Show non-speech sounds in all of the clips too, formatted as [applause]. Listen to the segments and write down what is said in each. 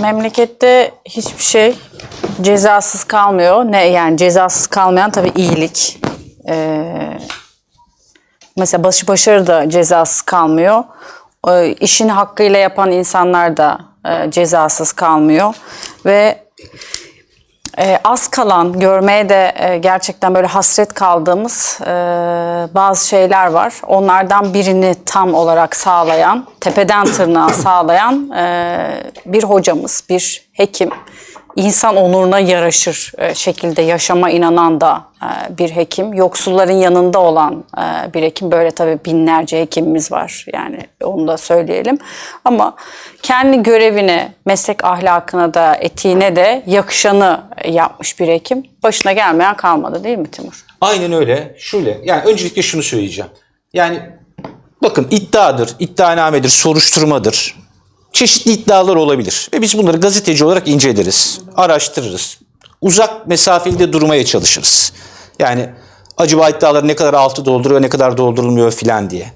Memlekette hiçbir şey cezasız kalmıyor. Ne yani cezasız kalmayan tabii iyilik. Ee, mesela başı başarı da cezasız kalmıyor. Ee, işini hakkıyla yapan insanlar da e, cezasız kalmıyor. Ve e, az kalan, görmeye de e, gerçekten böyle hasret kaldığımız e, bazı şeyler var. Onlardan birini tam olarak sağlayan, tepeden tırnağa sağlayan e, bir hocamız, bir hekim. İnsan onuruna yaraşır e, şekilde yaşama inanan da e, bir hekim. Yoksulların yanında olan e, bir hekim. Böyle tabii binlerce hekimimiz var. Yani onu da söyleyelim. Ama kendi görevine, meslek ahlakına da, etiğine de yakışanı yapmış bir hekim. Başına gelmeyen kalmadı değil mi Timur? Aynen öyle. Şöyle. Yani öncelikle şunu söyleyeceğim. Yani bakın iddiadır, iddianamedir, soruşturmadır. Çeşitli iddialar olabilir. Ve biz bunları gazeteci olarak inceleriz, araştırırız. Uzak mesafeli durmaya çalışırız. Yani acaba iddiaları ne kadar altı dolduruyor, ne kadar doldurulmuyor filan diye.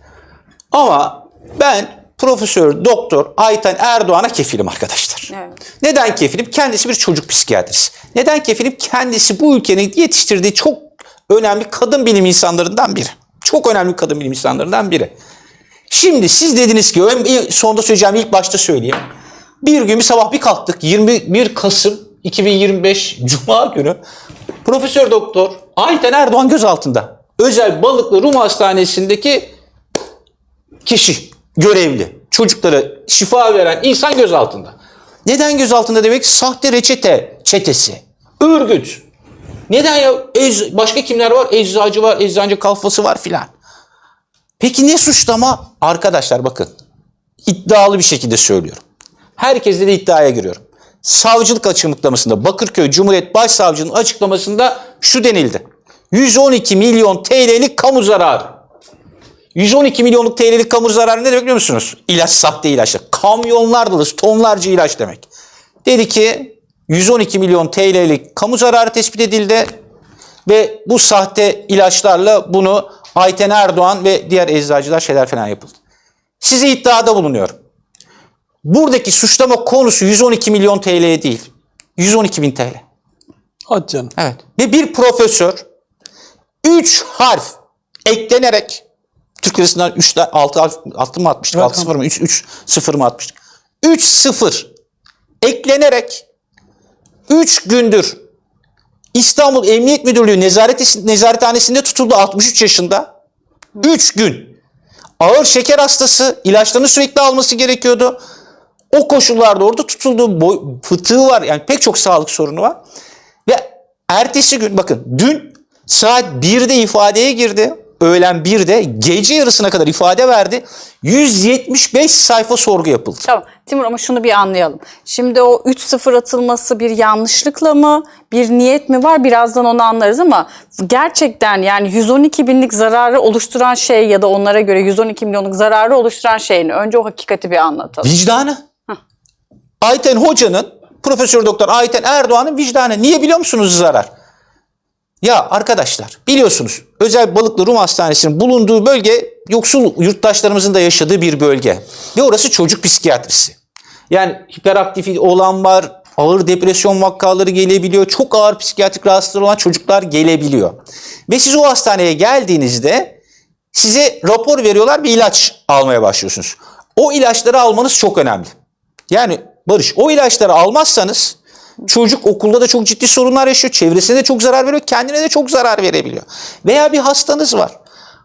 Ama ben Profesör Doktor Ayten Erdoğan'a kefilim arkadaşlar. Evet. Neden kefilim? Kendisi bir çocuk psikiyatrist. Neden kefilim? Kendisi bu ülkenin yetiştirdiği çok önemli kadın bilim insanlarından biri. Çok önemli kadın bilim insanlarından biri. Şimdi siz dediniz ki, sonda söyleyeceğim ilk başta söyleyeyim. Bir gün bir sabah bir kalktık 21 Kasım 2025 Cuma günü Profesör Doktor Ayten Erdoğan gözaltında. Özel Balıklı Rum Hastanesi'ndeki kişi, görevli, çocuklara şifa veren insan gözaltında. Neden gözaltında demek? Sahte reçete çetesi, örgüt. Neden ya? Ecz- başka kimler var? Eczacı var, eczacı kalfası var filan. Peki ne suçlama? Arkadaşlar bakın, iddialı bir şekilde söylüyorum. Herkesle de iddiaya giriyorum. Savcılık açıklamasında Bakırköy Cumhuriyet Başsavcılığı'nın açıklamasında şu denildi. 112 milyon TL'lik kamu zararı. 112 milyonluk TL'lik kamu zararı ne demek biliyor musunuz? İlaç, sahte ilaçlar. Kamyonlar dolusu, tonlarca ilaç demek. Dedi ki 112 milyon TL'lik kamu zararı tespit edildi ve bu sahte ilaçlarla bunu Ayten Erdoğan ve diğer eczacılar şeyler falan yapıldı. Size iddiada bulunuyorum. Buradaki suçlama konusu 112 milyon TL değil. 112 bin TL. Hadi canım. Evet. Ve bir profesör 3 harf eklenerek Türk lirasından 3 6 harf 6 mı atmıştık? Rakam. 6 sıfır mı? 3 3 0 mı atmıştık? 3 0 eklenerek 3 gündür İstanbul Emniyet Müdürlüğü nezaret nezarethanesinde tutuldu 63 yaşında. 3 gün. Ağır şeker hastası, ilaçlarını sürekli alması gerekiyordu. O koşullarda orada tutulduğu boy, fıtığı var. Yani pek çok sağlık sorunu var. Ve ertesi gün bakın dün saat 1'de ifadeye girdi. Öğlen 1'de gece yarısına kadar ifade verdi. 175 sayfa sorgu yapıldı. Tamam Timur ama şunu bir anlayalım. Şimdi o 3-0 atılması bir yanlışlıkla mı, bir niyet mi var birazdan onu anlarız ama gerçekten yani 112 binlik zararı oluşturan şey ya da onlara göre 112 milyonluk zararı oluşturan şeyin önce o hakikati bir anlatalım. Vicdanı. Ayten Hoca'nın, Profesör Doktor Ayten Erdoğan'ın vicdanı. Niye biliyor musunuz zarar? Ya arkadaşlar biliyorsunuz özel balıklı Rum Hastanesi'nin bulunduğu bölge yoksul yurttaşlarımızın da yaşadığı bir bölge. Ve orası çocuk psikiyatrisi. Yani hiperaktif olan var, ağır depresyon vakaları gelebiliyor, çok ağır psikiyatrik rahatsızlığı olan çocuklar gelebiliyor. Ve siz o hastaneye geldiğinizde size rapor veriyorlar bir ilaç almaya başlıyorsunuz. O ilaçları almanız çok önemli. Yani Barış o ilaçları almazsanız çocuk okulda da çok ciddi sorunlar yaşıyor. Çevresine de çok zarar veriyor. Kendine de çok zarar verebiliyor. Veya bir hastanız var.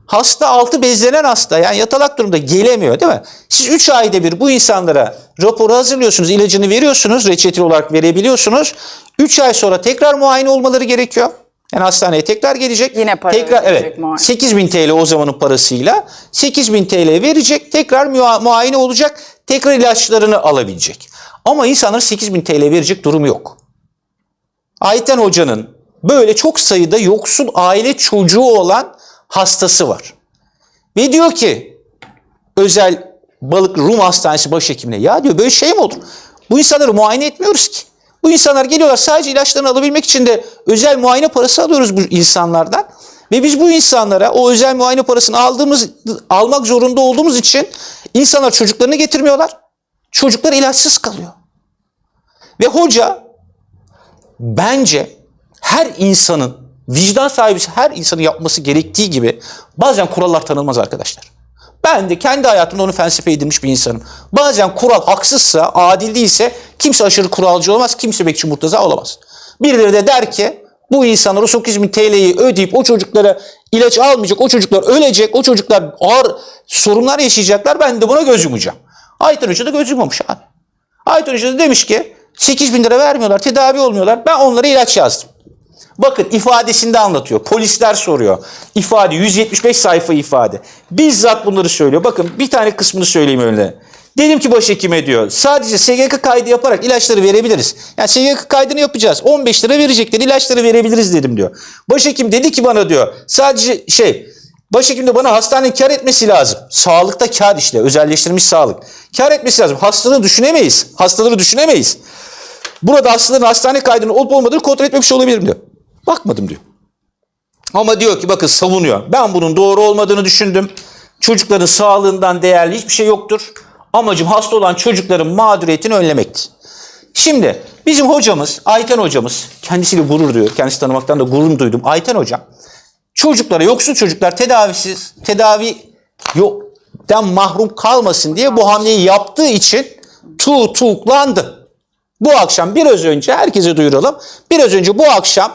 Hasta altı bezlenen hasta yani yatalak durumda gelemiyor değil mi? Siz 3 ayda bir bu insanlara raporu hazırlıyorsunuz, ilacını veriyorsunuz, reçeteli olarak verebiliyorsunuz. 3 ay sonra tekrar muayene olmaları gerekiyor. Yani hastaneye tekrar gelecek. Yine para tekrar, evet, muayene. 8000 TL o zamanın parasıyla 8000 TL verecek, tekrar mua- muayene olacak, tekrar ilaçlarını alabilecek. Ama insanların 8000 TL verecek durumu yok. Ayten Hoca'nın böyle çok sayıda yoksul aile çocuğu olan hastası var. Ve diyor ki özel balık Rum Hastanesi başhekimine ya diyor böyle şey mi olur? Bu insanları muayene etmiyoruz ki. Bu insanlar geliyorlar sadece ilaçlarını alabilmek için de özel muayene parası alıyoruz bu insanlardan. Ve biz bu insanlara o özel muayene parasını aldığımız almak zorunda olduğumuz için insanlar çocuklarını getirmiyorlar. Çocuklar ilaçsız kalıyor. Ve hoca bence her insanın vicdan sahibi her insanın yapması gerektiği gibi bazen kurallar tanınmaz arkadaşlar. Ben de kendi hayatımda onu felsefe edinmiş bir insanım. Bazen kural haksızsa, adil değilse kimse aşırı kuralcı olmaz, kimse bekçi murtaza olamaz. Birileri de der ki bu insanlar o 8 bin TL'yi ödeyip o çocuklara ilaç almayacak, o çocuklar ölecek, o çocuklar ağır sorunlar yaşayacaklar. Ben de buna göz yumacağım. Aytan Hoca da göz yumamış abi. Aytan Hoca da demiş ki 8 bin lira vermiyorlar, tedavi olmuyorlar. Ben onlara ilaç yazdım. Bakın ifadesinde anlatıyor. Polisler soruyor. İfade 175 sayfa ifade. Bizzat bunları söylüyor. Bakın bir tane kısmını söyleyeyim öyle. Dedim ki başhekime diyor sadece SGK kaydı yaparak ilaçları verebiliriz. Yani SGK kaydını yapacağız. 15 lira verecekler ilaçları verebiliriz dedim diyor. Başhekim dedi ki bana diyor sadece şey başhekim de bana hastanenin kar etmesi lazım. Sağlıkta kar işte özelleştirilmiş sağlık. Kar etmesi lazım. Hastalığı düşünemeyiz. Hastaları düşünemeyiz. Burada hastaların hastane kaydının olup olmadığını kontrol etmemiş olabilirim diyor. Bakmadım diyor. Ama diyor ki bakın savunuyor. Ben bunun doğru olmadığını düşündüm. Çocukların sağlığından değerli hiçbir şey yoktur. Amacım hasta olan çocukların mağduriyetini önlemekti. Şimdi bizim hocamız Ayten hocamız kendisiyle gurur duyuyor. Kendisi tanımaktan da gurur duydum. Ayten hocam çocuklara yoksul çocuklar tedavisiz tedavi yoktan mahrum kalmasın diye bu hamleyi yaptığı için tutuklandı. Bu akşam biraz önce herkese duyuralım. Biraz önce bu akşam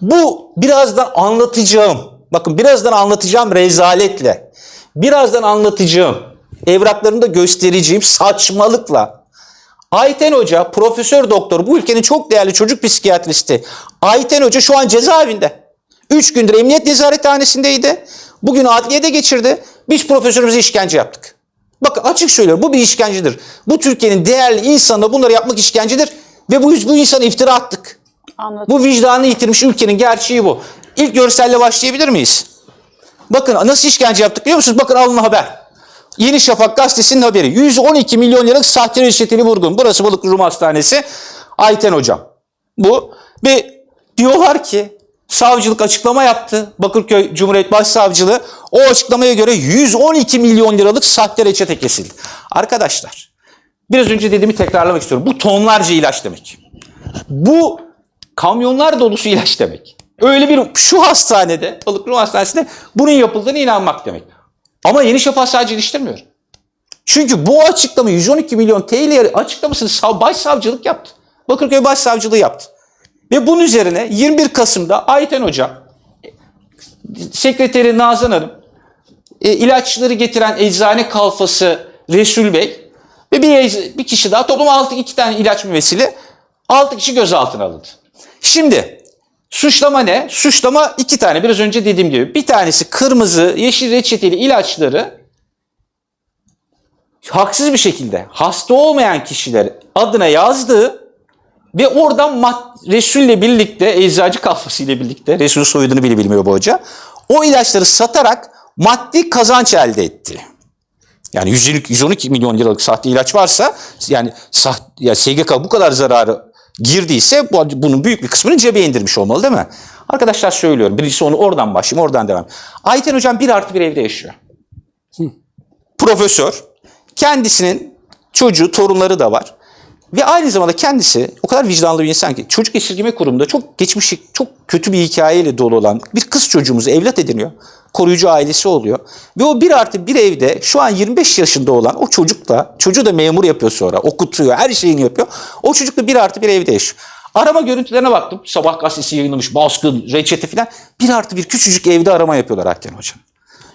bu birazdan anlatacağım. Bakın birazdan anlatacağım rezaletle. Birazdan anlatacağım. Evraklarını da göstereceğim saçmalıkla. Ayten Hoca, profesör doktor, bu ülkenin çok değerli çocuk psikiyatristi. Ayten Hoca şu an cezaevinde. 3 gündür emniyet nezarethanesindeydi. Bugün adliyede geçirdi. Biz profesörümüze işkence yaptık. Bakın açık söylüyorum bu bir işkencedir. Bu Türkiye'nin değerli insanına bunları yapmak işkencedir. Ve bu, bu insana iftira attık. Anladım. Bu vicdanı yitirmiş ülkenin gerçeği bu. İlk görselle başlayabilir miyiz? Bakın nasıl işkence yaptık biliyor musunuz? Bakın alın haber. Yeni Şafak gazetesinin haberi. 112 milyon liralık sahte reçeteli vurgun. Burası Balıklı Rum Hastanesi. Ayten hocam. Bu. Ve diyorlar ki savcılık açıklama yaptı. Bakırköy Cumhuriyet Başsavcılığı. O açıklamaya göre 112 milyon liralık sahte reçete kesildi. Arkadaşlar biraz önce dediğimi tekrarlamak istiyorum. Bu tonlarca ilaç demek. Bu kamyonlar dolusu ilaç demek. Öyle bir şu hastanede, Balıklı Hastanesi'nde bunun yapıldığına inanmak demek. Ama Yeni Şafak sadece iliştirmiyor. Çünkü bu açıklama 112 milyon TL açıklamasını sav- başsavcılık yaptı. Bakırköy Başsavcılığı yaptı. Ve bunun üzerine 21 Kasım'da Ayten Hoca, sekreteri Nazan Hanım, e, ilaçları getiren eczane kalfası Resul Bey ve bir, bir kişi daha toplam 6 iki tane ilaç mümessili 6 kişi gözaltına alındı. Şimdi suçlama ne? Suçlama iki tane biraz önce dediğim gibi. Bir tanesi kırmızı yeşil reçeteli ilaçları haksız bir şekilde hasta olmayan kişiler adına yazdığı ve oradan Resul'le birlikte, eczacı kafasıyla birlikte, Resul soyadını bile bilmiyor bu hoca, o ilaçları satarak maddi kazanç elde etti. Yani 112, 112 milyon liralık sahte ilaç varsa, yani saht, ya SGK bu kadar zararı girdiyse bu, bunun büyük bir kısmını cebe indirmiş olmalı değil mi? Arkadaşlar söylüyorum. Birincisi onu oradan başlayayım, oradan devam. Ayten Hocam bir artı bir evde yaşıyor. Profesör. Kendisinin çocuğu, torunları da var. Ve aynı zamanda kendisi o kadar vicdanlı bir insan ki çocuk esirgeme kurumunda çok geçmiş, çok kötü bir hikayeyle dolu olan bir kız çocuğumuzu evlat ediniyor. Koruyucu ailesi oluyor. Ve o bir artı bir evde şu an 25 yaşında olan o çocukla, çocuğu da memur yapıyor sonra, okutuyor, her şeyini yapıyor. O çocukla bir artı bir evde yaşıyor. Arama görüntülerine baktım. Sabah gazetesi yayınlamış, baskın, reçete falan. Bir artı bir küçücük evde arama yapıyorlar Akden Hocam.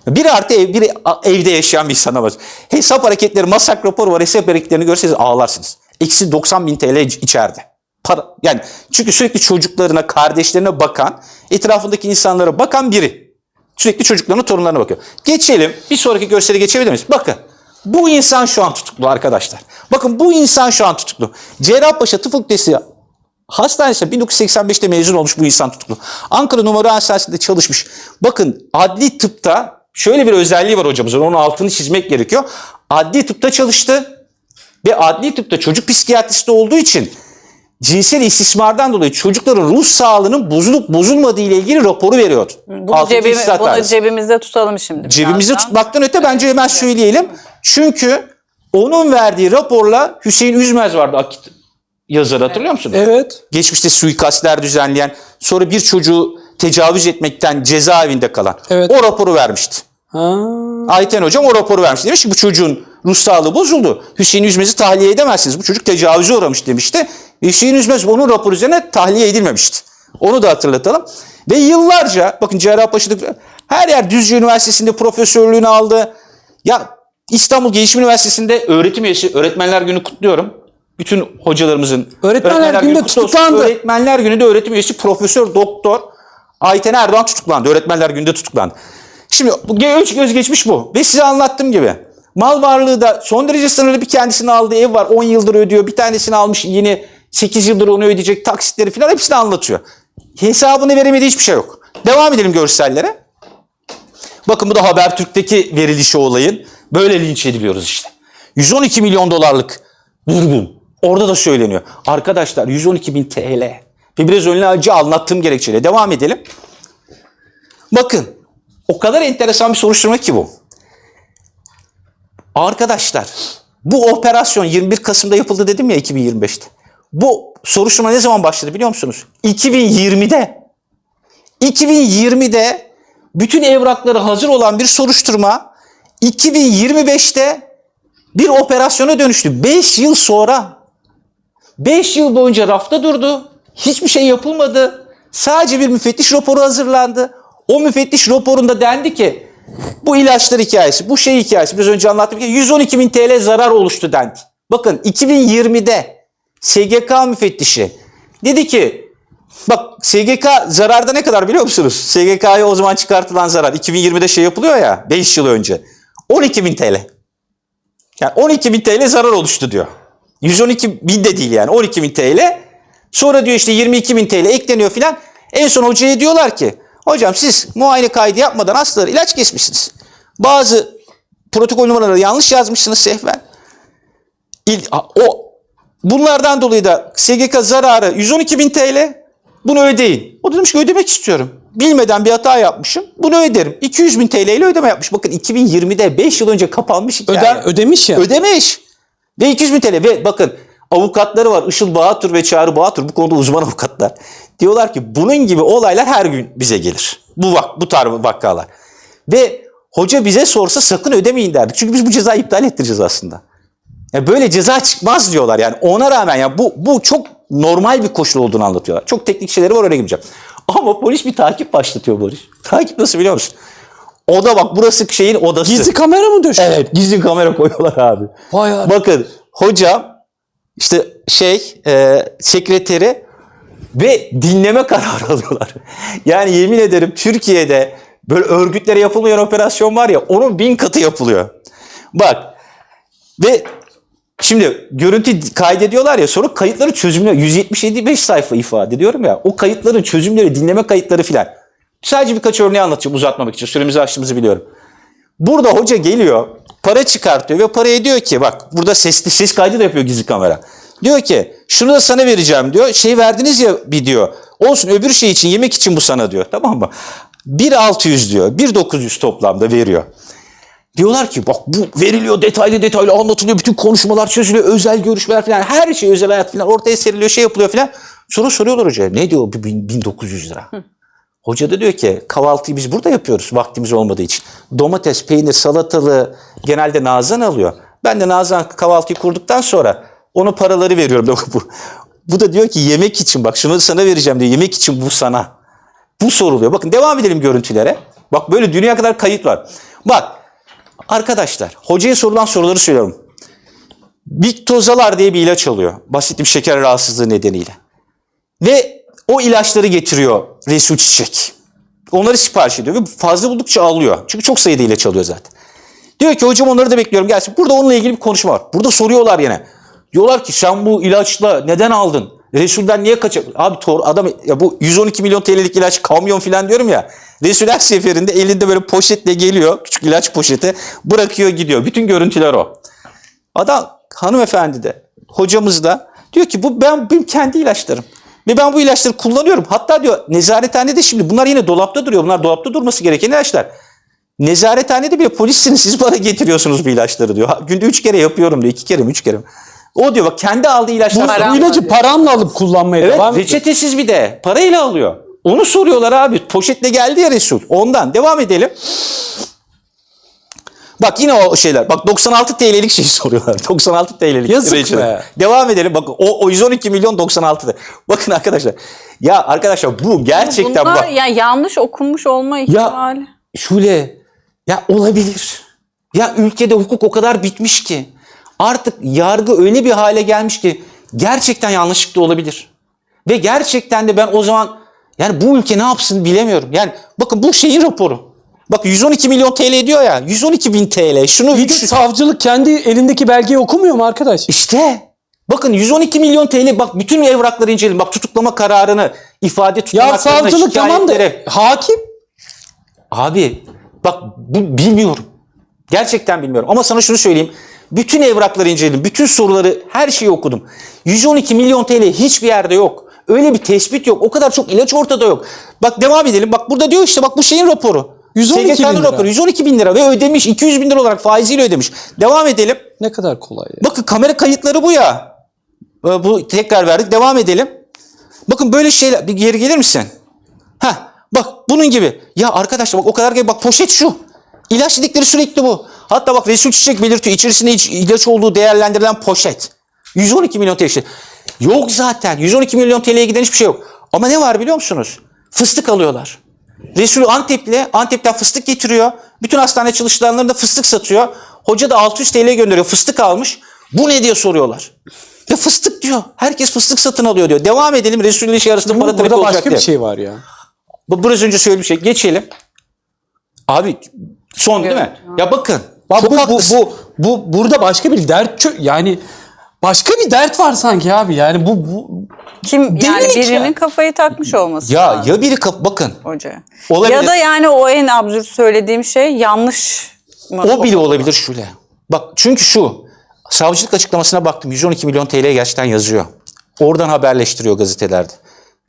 Bir artı ev, bir evde yaşayan bir insana var. Hesap hareketleri, masak raporu var. Hesap hareketlerini görseniz ağlarsınız. Eksi 90 bin TL içeride. Para, yani çünkü sürekli çocuklarına, kardeşlerine bakan, etrafındaki insanlara bakan biri. Sürekli çocuklarına, torunlarına bakıyor. Geçelim. Bir sonraki görsele geçebilir miyiz? Bakın. Bu insan şu an tutuklu arkadaşlar. Bakın bu insan şu an tutuklu. Cerrahpaşa Tıp Fakültesi Hastanesi 1985'te mezun olmuş bu insan tutuklu. Ankara Numara Hastanesi'nde çalışmış. Bakın adli tıpta şöyle bir özelliği var hocamızın. Onun altını çizmek gerekiyor. Adli tıpta çalıştı. Ve adli tıpta çocuk psikiyatristi olduğu için cinsel istismardan dolayı çocukların ruh sağlığının bozulup bozulmadığı ile ilgili raporu veriyordu. Bunu, cebimi- bunu cebimizde tutalım şimdi. Cebimizde birazdan. tutmaktan öte bence hemen söyleyelim. Çünkü onun verdiği raporla Hüseyin Üzmez vardı Akit yazarı hatırlıyor musunuz? Evet. Geçmişte suikastler düzenleyen, sonra bir çocuğu tecavüz etmekten cezaevinde kalan. Evet. O raporu vermişti. Ha. Ayten hocam o raporu vermiş. Demiş ki bu çocuğun ruh sağlığı bozuldu. Hüseyin Üzmez'i tahliye edemezsiniz. Bu çocuk tecavüze uğramış demişti. Hüseyin Üzmez onun raporu üzerine tahliye edilmemişti. Onu da hatırlatalım. Ve yıllarca bakın Cerrahpaşa'da her yer Düzce Üniversitesi'nde profesörlüğünü aldı. Ya İstanbul Gelişim Üniversitesi'nde öğretim üyesi, Öğretmenler Günü kutluyorum. Bütün hocalarımızın Öğretmenler Günü Günü kutlu olsun. tutuklandı. Öğretmenler Günü'nde öğretim üyesi Profesör Doktor Ayten Erdoğan tutuklandı. Öğretmenler Günü'nde tutuklandı. Şimdi bu göz geçmiş bu. Ve size anlattığım gibi. Mal varlığı da son derece sınırlı bir kendisine aldığı ev var. 10 yıldır ödüyor. Bir tanesini almış yeni 8 yıldır onu ödeyecek taksitleri falan hepsini anlatıyor. Hesabını veremediği hiçbir şey yok. Devam edelim görsellere. Bakın bu da Habertürk'teki verilişi olayın. Böyle linç ediliyoruz işte. 112 milyon dolarlık vurgun. Orada da söyleniyor. Arkadaşlar 112 bin TL. Ve biraz önce anlattığım gerekçeyle devam edelim. Bakın o kadar enteresan bir soruşturma ki bu. Arkadaşlar bu operasyon 21 Kasım'da yapıldı dedim ya 2025'te. Bu soruşturma ne zaman başladı biliyor musunuz? 2020'de. 2020'de bütün evrakları hazır olan bir soruşturma 2025'te bir operasyona dönüştü. 5 yıl sonra 5 yıl boyunca rafta durdu. Hiçbir şey yapılmadı. Sadece bir müfettiş raporu hazırlandı. O müfettiş raporunda dendi ki bu ilaçlar hikayesi, bu şey hikayesi biraz önce anlattım ki 112 bin TL zarar oluştu dendi. Bakın 2020'de SGK müfettişi dedi ki bak SGK zararda ne kadar biliyor musunuz? SGK'ya o zaman çıkartılan zarar 2020'de şey yapılıyor ya 5 yıl önce 12 bin TL. Yani 12 bin TL zarar oluştu diyor. 112 bin de değil yani 12 bin TL. Sonra diyor işte 22 bin TL ekleniyor filan. En son hocaya diyorlar ki hocam siz muayene kaydı yapmadan hastalara ilaç kesmişsiniz. Bazı protokol numaraları yanlış yazmışsınız sehven. İl- O bunlardan dolayı da SGK zararı 112 bin TL. Bunu ödeyin. O da demiş ki ödemek istiyorum. Bilmeden bir hata yapmışım. Bunu öderim. 200 bin TL ile ödeme yapmış. Bakın 2020'de 5 yıl önce kapanmış hikaye. Öder, ödemiş ya. Ödemiş. Ve 200 bin TL. Ve bakın avukatları var. Işıl Bahatur ve Çağrı Bahatur. Bu konuda uzman avukatlar. Diyorlar ki bunun gibi olaylar her gün bize gelir. Bu vak bu tarz vakalar. Ve hoca bize sorsa sakın ödemeyin derdik. Çünkü biz bu cezayı iptal ettireceğiz aslında. Ya böyle ceza çıkmaz diyorlar yani. Ona rağmen ya bu bu çok normal bir koşul olduğunu anlatıyorlar. Çok teknik şeyleri var oraya girmeyeceğim. [laughs] Ama polis bir takip başlatıyor Barış. Takip nasıl biliyor musun? Oda bak burası şeyin odası. Gizli kamera mı döşüyor? Evet gizli kamera koyuyorlar abi. Vay abi. Bakın hocam işte şey e, sekreteri ve dinleme kararı [laughs] alıyorlar. Yani yemin ederim Türkiye'de böyle örgütlere yapılmayan operasyon var ya onun bin katı yapılıyor. Bak ve şimdi görüntü kaydediyorlar ya sonra kayıtları çözümlüyor. 175 sayfa ifade ediyorum ya. O kayıtların çözümleri, dinleme kayıtları filan. Sadece birkaç örneği anlatacağım uzatmamak için. Süremizi açtığımızı biliyorum. Burada hoca geliyor, para çıkartıyor ve paraya diyor ki bak burada sesli ses kaydı da yapıyor gizli kamera. Diyor ki şunu da sana vereceğim diyor. Şey verdiniz ya bir diyor. Olsun öbür şey için yemek için bu sana diyor. Tamam mı? 1.600 diyor. 1.900 toplamda veriyor. Diyorlar ki bak bu veriliyor detaylı detaylı anlatılıyor. Bütün konuşmalar çözülüyor. Özel görüşmeler falan. Her şey özel hayat falan ortaya seriliyor şey yapılıyor falan. Sonra soruyorlar hocaya ne diyor bu bin- 1900 lira. Hoca da diyor ki kahvaltıyı biz burada yapıyoruz vaktimiz olmadığı için. Domates, peynir, salatalığı genelde Nazan alıyor. Ben de Nazan kahvaltıyı kurduktan sonra onu paraları veriyorum. bu, da diyor ki yemek için bak şunu sana vereceğim diyor. Yemek için bu sana. Bu soruluyor. Bakın devam edelim görüntülere. Bak böyle dünya kadar kayıt var. Bak arkadaşlar hocaya sorulan soruları söylüyorum. Viktozalar diye bir ilaç alıyor. Basit bir şeker rahatsızlığı nedeniyle. Ve o ilaçları getiriyor Resul Çiçek. Onları sipariş ediyor ve fazla buldukça alıyor. Çünkü çok sayıda ilaç alıyor zaten. Diyor ki hocam onları da bekliyorum gelsin. Burada onunla ilgili bir konuşma var. Burada soruyorlar yine. Diyorlar ki sen bu ilaçla neden aldın? Resul'den niye kaçak? Abi tor adam ya bu 112 milyon TL'lik ilaç kamyon falan diyorum ya. Resul her seferinde elinde böyle poşetle geliyor. Küçük ilaç poşeti. Bırakıyor gidiyor. Bütün görüntüler o. Adam hanımefendi de hocamız da diyor ki bu ben benim kendi ilaçlarım. Ve ben bu ilaçları kullanıyorum. Hatta diyor nezarethanede şimdi bunlar yine dolapta duruyor. Bunlar dolapta durması gereken ilaçlar. Nezarethanede bile polissiniz siz bana getiriyorsunuz bu ilaçları diyor. Günde üç kere yapıyorum diyor. iki kere mi üç kere mi? O diyor bak kendi aldığı ilaçlar. Bu ilacı var. paranla alıp kullanmaya Evet devam ediyor. reçetesiz bir de parayla alıyor. Onu soruyorlar abi. Poşetle geldi ya Resul. Ondan devam edelim. Bak yine o şeyler. Bak 96 TL'lik şeyi soruyorlar. 96 TL'lik. Yazık reçete. be. Devam edelim. Bak o, o 112 milyon 96'dı. [laughs] Bakın arkadaşlar. Ya arkadaşlar bu gerçekten Bunlar bak. yani yanlış okunmuş olma ihtimali. Şule ya olabilir. Ya ülkede hukuk o kadar bitmiş ki artık yargı öyle bir hale gelmiş ki gerçekten yanlışlıkla olabilir. Ve gerçekten de ben o zaman yani bu ülke ne yapsın bilemiyorum. Yani bakın bu şeyin raporu. Bak 112 milyon TL diyor ya. 112 bin TL. Şunu Bir de şu- savcılık kendi elindeki belgeyi okumuyor mu arkadaş? işte bakın 112 milyon TL bak bütün evrakları inceleyin. Bak tutuklama kararını, ifade Ya tutanaklarını, savcılık tamam da hakim Abi bak bu, bilmiyorum. Gerçekten bilmiyorum. Ama sana şunu söyleyeyim. Bütün evrakları inceledim. Bütün soruları her şeyi okudum. 112 milyon TL hiçbir yerde yok. Öyle bir tespit yok. O kadar çok ilaç ortada yok. Bak devam edelim. Bak burada diyor işte bak bu şeyin raporu. 112 bin SGK'nın lira. raporu 112 bin lira ve ödemiş 200 bin lira olarak faiziyle ödemiş. Devam edelim. ne kadar kolay ya. Bakın kamera kayıtları bu ya. Ee, Bu tekrar verdik. Devam edelim. Bakın böyle şeyler. Bir geri gelir misin? Heh, bak bunun gibi. Ya arkadaşlar bak o kadar gibi. Bak poşet şu. İlaç dedikleri sürekli bu. Hatta bak Resul Çiçek belirtiyor. İçerisinde hiç ilaç olduğu değerlendirilen poşet. 112 milyon TL. Yok zaten. 112 milyon TL'ye giden hiçbir şey yok. Ama ne var biliyor musunuz? Fıstık alıyorlar. Resul Antep'le Antep'ten fıstık getiriyor. Bütün hastane çalışanlarına da fıstık satıyor. Hoca da 600 TL gönderiyor. Fıstık almış. Bu ne diye soruyorlar. Ve fıstık diyor. Herkes fıstık satın alıyor diyor. Devam edelim. Resul ile şey arasında para Burada trafiği başka olacak bir diye. şey var ya. Bu biraz önce söylediğim şey. Geçelim. Abi son değil mi? Ya bakın. Bak çok bu, bu, haklısın. bu, bu, burada başka bir dert yani başka bir dert var sanki abi. Yani bu, bu Kim yani birinin ya. kafayı takmış olması ya lazım ya biri kap bakın. hocaya. Olabilir. Ya da yani o en absürt söylediğim şey yanlış mı? O bile olabilir şöyle. Bak çünkü şu. Savcılık açıklamasına baktım. 112 milyon TL gerçekten yazıyor. Oradan haberleştiriyor gazetelerde.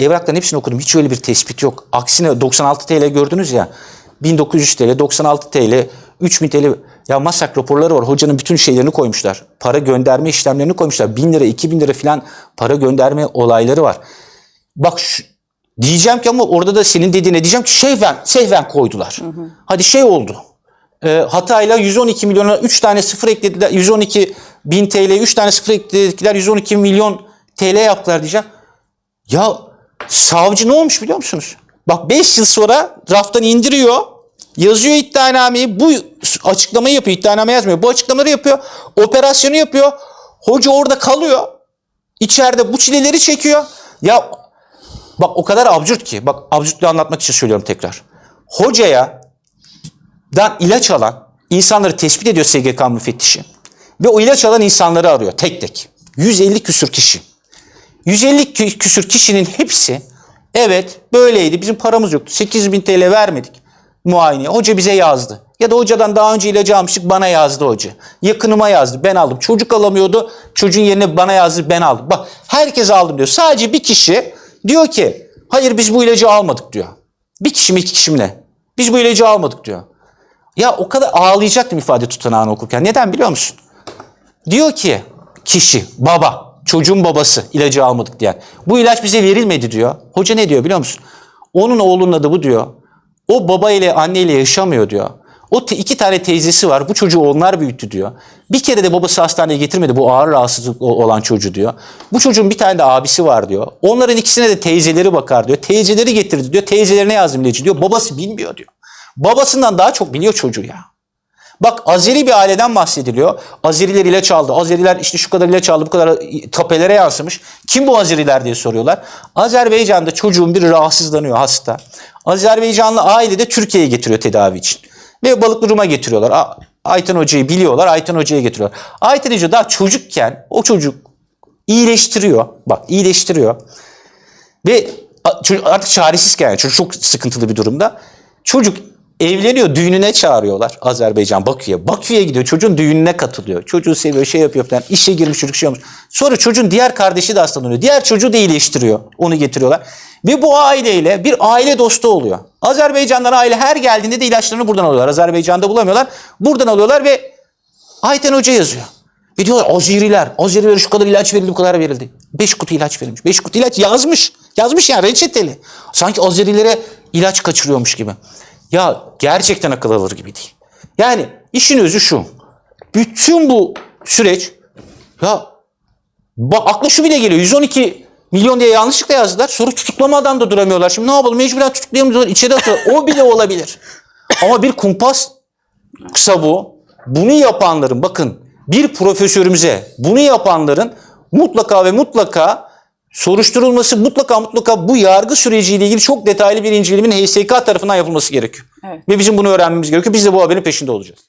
Evrakların hepsini okudum. Hiç öyle bir tespit yok. Aksine 96 TL gördünüz ya. 1900 TL, 96 TL, 3000 TL. Ya masak raporları var. Hocanın bütün şeylerini koymuşlar. Para gönderme işlemlerini koymuşlar. 1000 lira, 2000 lira falan para gönderme olayları var. Bak şu, diyeceğim ki ama orada da senin dediğine diyeceğim ki şeyven, sehven koydular. Hadi şey oldu. E, Hatay'la 112 milyona 3 tane sıfır eklediler. 112 bin TL 3 tane sıfır eklediler. 112 milyon TL yaptılar diyeceğim. Ya savcı ne olmuş biliyor musunuz? Bak 5 yıl sonra raftan indiriyor. Yazıyor iddianameyi. Bu açıklamayı yapıyor. İddianame yazmıyor. Bu açıklamaları yapıyor. Operasyonu yapıyor. Hoca orada kalıyor. İçeride bu çileleri çekiyor. Ya bak o kadar absürt ki. Bak absürtlüğü anlatmak için söylüyorum tekrar. Hocaya dan ilaç alan insanları tespit ediyor SGK müfettişi. Ve o ilaç alan insanları arıyor tek tek. 150 küsür kişi. 150 kü- küsür kişinin hepsi evet böyleydi bizim paramız yoktu. 8 bin TL vermedik muayeneye. Hoca bize yazdı. Ya da hocadan daha önce ilacı almıştık bana yazdı hoca. Yakınıma yazdı ben aldım. Çocuk alamıyordu çocuğun yerine bana yazdı ben aldım. Bak herkes aldım diyor. Sadece bir kişi diyor ki hayır biz bu ilacı almadık diyor. Bir kişi mi iki kişi mi ne? Biz bu ilacı almadık diyor. Ya o kadar ağlayacaktım ifade tutanağını okurken. Neden biliyor musun? Diyor ki kişi, baba, çocuğun babası ilacı almadık diyen. Bu ilaç bize verilmedi diyor. Hoca ne diyor biliyor musun? Onun oğlunun adı bu diyor. O baba ile anne ile yaşamıyor diyor. O iki tane teyzesi var. Bu çocuğu onlar büyüttü diyor. Bir kere de babası hastaneye getirmedi bu ağır rahatsızlık olan çocuğu diyor. Bu çocuğun bir tane de abisi var diyor. Onların ikisine de teyzeleri bakar diyor. Teyzeleri getirdi diyor. Teyzelerine yazdım ilacı diyor. Babası bilmiyor diyor. Babasından daha çok biliyor çocuğu ya. Bak Azeri bir aileden bahsediliyor. Azeriler ilaç aldı. Azeriler işte şu kadar ilaç aldı bu kadar tapelere yansımış. Kim bu Azeriler diye soruyorlar. Azerbaycan'da çocuğun biri rahatsızlanıyor hasta. Azerbaycanlı aile de Türkiye'ye getiriyor tedavi için. Ve Balıklı getiriyorlar. A- Ayten Hoca'yı biliyorlar. Ayten Hoca'ya getiriyorlar. Ayten Hoca daha çocukken o çocuk iyileştiriyor. Bak iyileştiriyor. Ve artık çaresizken yani çocuk çok sıkıntılı bir durumda. Çocuk evleniyor düğününe çağırıyorlar Azerbaycan Bakü'ye. Bakü'ye gidiyor çocuğun düğününe katılıyor. Çocuğu seviyor şey yapıyor falan. İşe girmiş çocuk şey olmuş. Sonra çocuğun diğer kardeşi de hastalanıyor. Diğer çocuğu da iyileştiriyor. Onu getiriyorlar. Ve bu aileyle bir aile dostu oluyor. Azerbaycan'dan aile her geldiğinde de ilaçlarını buradan alıyorlar. Azerbaycan'da bulamıyorlar. Buradan alıyorlar ve Ayten Hoca yazıyor. Ve diyorlar Azeriler, Azerilere şu kadar ilaç verildi, bu kadar verildi. Beş kutu ilaç verilmiş. Beş kutu ilaç yazmış. Yazmış yani reçeteli. Sanki Azerilere ilaç kaçırıyormuş gibi. Ya gerçekten akıl alır gibi değil. Yani işin özü şu. Bütün bu süreç ya bak akla şu bile geliyor. 112 milyon diye yanlışlıkla yazdılar. Sonra tutuklamadan da duramıyorlar. Şimdi ne yapalım? Mecburen tutuklayamıyorlar. İçeri atıyor. O bile olabilir. Ama bir kumpas kısa bu. Bunu yapanların bakın bir profesörümüze bunu yapanların mutlaka ve mutlaka soruşturulması mutlaka mutlaka bu yargı süreciyle ilgili çok detaylı bir incelemenin HSK tarafından yapılması gerekiyor. Evet. Ve bizim bunu öğrenmemiz gerekiyor. Biz de bu haberin peşinde olacağız.